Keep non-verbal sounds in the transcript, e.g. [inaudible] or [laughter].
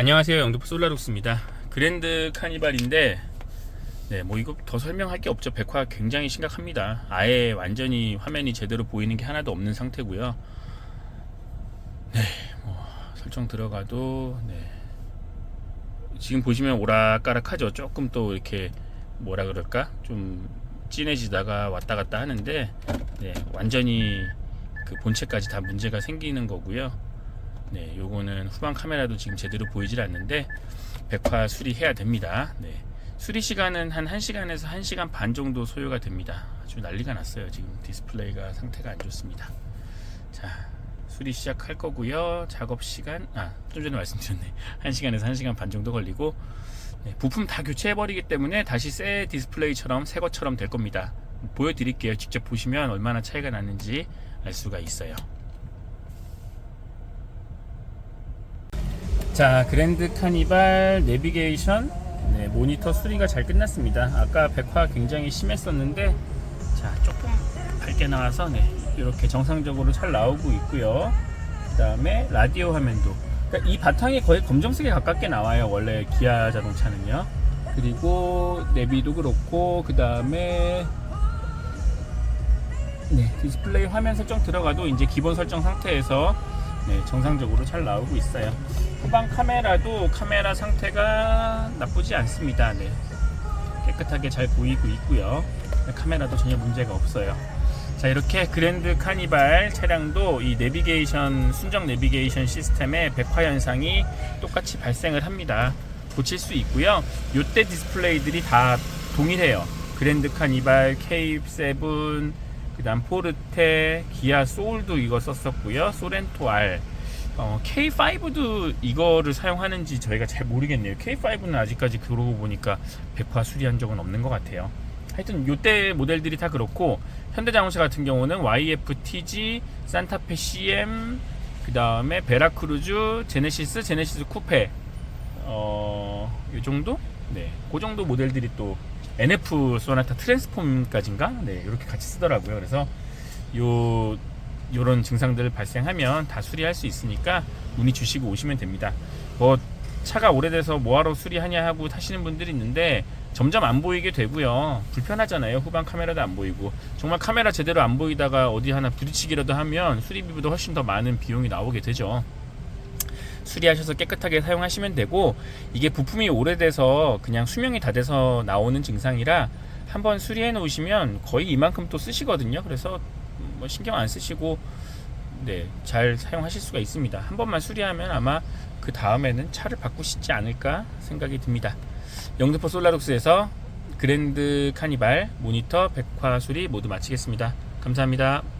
안녕하세요. 영등포 솔라룩스입니다. 그랜드 카니발인데 네, 뭐 이거 더 설명할 게 없죠. 백화 굉장히 심각합니다. 아예 완전히 화면이 제대로 보이는 게 하나도 없는 상태고요. 네뭐 설정 들어가도 네. 지금 보시면 오락가락하죠. 조금 또 이렇게 뭐라 그럴까? 좀 진해지다가 왔다 갔다 하는데 네, 완전히 그 본체까지 다 문제가 생기는 거고요 네, 요거는 후방 카메라도 지금 제대로 보이질 않는데 백화 수리해야 됩니다. 네. 수리 시간은 한 1시간에서 1시간 반 정도 소요가 됩니다. 아주 난리가 났어요. 지금 디스플레이가 상태가 안 좋습니다. 자, 수리 시작할 거고요. 작업 시간 아, 좀 전에 말씀드렸네. [laughs] 1시간에서 1시간 반 정도 걸리고 네, 부품 다 교체해 버리기 때문에 다시 새 디스플레이처럼 새 것처럼 될 겁니다. 보여 드릴게요. 직접 보시면 얼마나 차이가 나는지 알 수가 있어요. 자 그랜드 카니발 내비게이션. 네, 모니터 수리가 잘 끝났습니다. 아까 백화 굉장히 심했었는데 자 조금 밝게 나와서 네, 이렇게 정상적으로 잘 나오고 있고요. 그 다음에 라디오 화면도. 그러니까 이 바탕이 거의 검정색에 가깝게 나와요 원래 기아 자동차는요. 그리고 내비도 그렇고 그 다음에 네, 디스플레이 화면 설정 들어가도 이제 기본 설정 상태에서 네, 정상적으로 잘 나오고 있어요. 후방 카메라도 카메라 상태가 나쁘지 않습니다. 네. 깨끗하게 잘 보이고 있고요. 카메라도 전혀 문제가 없어요. 자 이렇게 그랜드 카니발 차량도 이 내비게이션 순정 내비게이션 시스템의 백화 현상이 똑같이 발생을 합니다. 고칠 수 있고요. 요때 디스플레이들이 다 동일해요. 그랜드 카니발, K7, 그다음 포르테, 기아 소울도 이거 썼었고요. 소렌토 R, 어, K5도 이거를 사용하는지 저희가 잘 모르겠네요. K5는 아직까지 그러고 보니까 백화 수리한 적은 없는 것 같아요. 하여튼 요때 모델들이 다 그렇고 현대자동차 같은 경우는 YF-TG, 산타페 CM, 그 다음에 베라크루즈, 제네시스, 제네시스 쿠페, 어, 요 정도? 네, 그 정도 모델들이 또 NF 소나타 트랜스폼까지인가? 네, 이렇게 같이 쓰더라고요. 그래서 요 요런 증상들 발생하면 다 수리할 수 있으니까 문의 주시고 오시면 됩니다. 뭐 차가 오래돼서 뭐하러 수리하냐 하고 타시는 분들이 있는데 점점 안 보이게 되고요. 불편하잖아요. 후방 카메라도 안 보이고 정말 카메라 제대로 안 보이다가 어디 하나 부딪히기라도 하면 수리비보다 훨씬 더 많은 비용이 나오게 되죠. 수리하셔서 깨끗하게 사용하시면 되고 이게 부품이 오래돼서 그냥 수명이 다 돼서 나오는 증상이라 한번 수리해 놓으시면 거의 이만큼 또 쓰시거든요. 그래서 뭐 신경 안 쓰시고 네, 잘 사용하실 수가 있습니다. 한 번만 수리하면 아마 그 다음에는 차를 바꾸시지 않을까 생각이 듭니다. 영등포 솔라룩스에서 그랜드 카니발 모니터 백화 수리 모두 마치겠습니다. 감사합니다.